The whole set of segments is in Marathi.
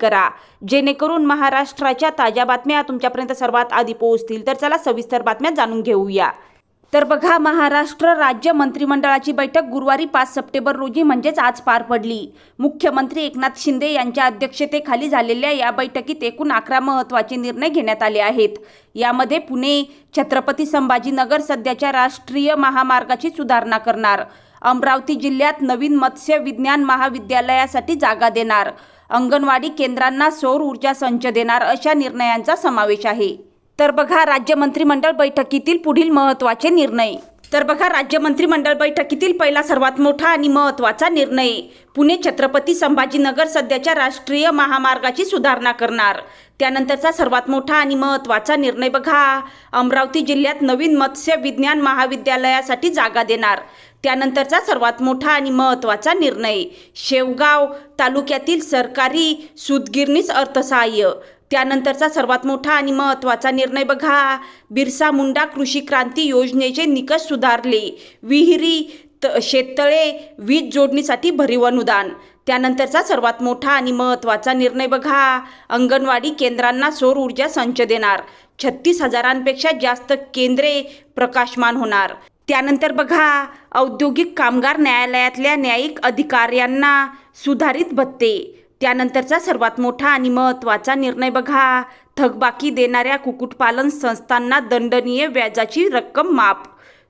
करा. जेणेकरून महाराष्ट्राच्या ताज्या बातम्या तुमच्यापर्यंत सर्वात आधी पोहोचतील. तर चला सविस्तर बातम्या जाणून घेऊया. तर बघा महाराष्ट्र राज्य मंत्रिमंडळाची बैठक गुरुवारी पाच सप्टेंबर रोजी म्हणजेच आज पार पडली. मुख्यमंत्री एकनाथ शिंदे यांच्या अध्यक्षतेखाली झालेल्या या बैठकीत एकूण अकरा महत्त्वाचे निर्णय घेण्यात आले आहेत. यामध्ये पुणे छत्रपती संभाजीनगर सध्याच्या राष्ट्रीय महामार्गाची सुधारणा करणार. अमरावती जिल्ह्यात नवीन मत्स्य विज्ञान महाविद्यालयासाठी जागा देणार. अंगणवाडी केंद्रांना सौर ऊर्जा संच देणार अशा निर्णयांचा समावेश आहे. तर बघा राज्य मंत्रिमंडळ बैठकीतील पुढील महत्त्वाचे निर्णय. तर बघा राज्य मंत्रिमंडळ बैठकीतील पहिला सर्वात मोठा आणि महत्त्वाचा निर्णय. पुणे छत्रपती संभाजीनगर सध्याच्या राष्ट्रीय महामार्गाची सुधारणा करणार. त्यानंतरचा सर्वात मोठा आणि महत्त्वाचा निर्णय बघा. अमरावती जिल्ह्यात नवीन मत्स्य विज्ञान महाविद्यालयासाठी जागा देणार. त्यानंतरचा सर्वात मोठा आणि महत्त्वाचा निर्णय. शेवगाव तालुक्यातील सरकारी सूतगिरणीस अर्थसहाय्य. त्यानंतरचा सर्वात मोठा आणि महत्त्वाचा निर्णय बघा. बिरसा मुंडा कृषी क्रांती योजनेचे निकष सुधारले. विहिरी त शेततळे वीज जोडणीसाठी भरीव अनुदान. त्यानंतरचा सर्वात मोठा आणि महत्त्वाचा निर्णय बघा. अंगणवाडी केंद्रांना सौर ऊर्जा संच देणार. छत्तीस हजारांपेक्षा जास्त केंद्रे प्रकाशमान होणार. त्यानंतर बघा औद्योगिक कामगार न्यायालयातल्या न्यायिक अधिकाऱ्यांना सुधारित भत्ते. त्यानंतरचा सर्वात मोठा आणि महत्त्वाचा निर्णय बघा. थकबाकी देणाऱ्या कुक्कुटपालन संस्थांना दंडनीय व्याजाची रक्कम माफ.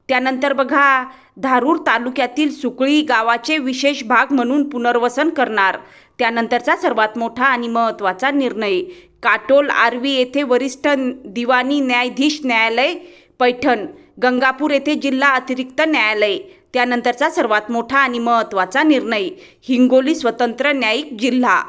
त्यानंतर बघा धारूर तालुक्यातील सुकळी गावाचे विशेष भाग म्हणून पुनर्वसन करणार. त्यानंतरचा सर्वात मोठा आणि महत्त्वाचा निर्णय. काटोल आर्वी येथे वरिष्ठ दिवाणी न्यायाधीश न्यायालय पैठण गंगापूर येथे जिल्हा अतिरिक्त न्यायालय. त्यानंतरचा सर्वात मोठा आणि महत्त्वाचा निर्णय हिंगोली स्वतंत्र न्यायिक जिल्हा.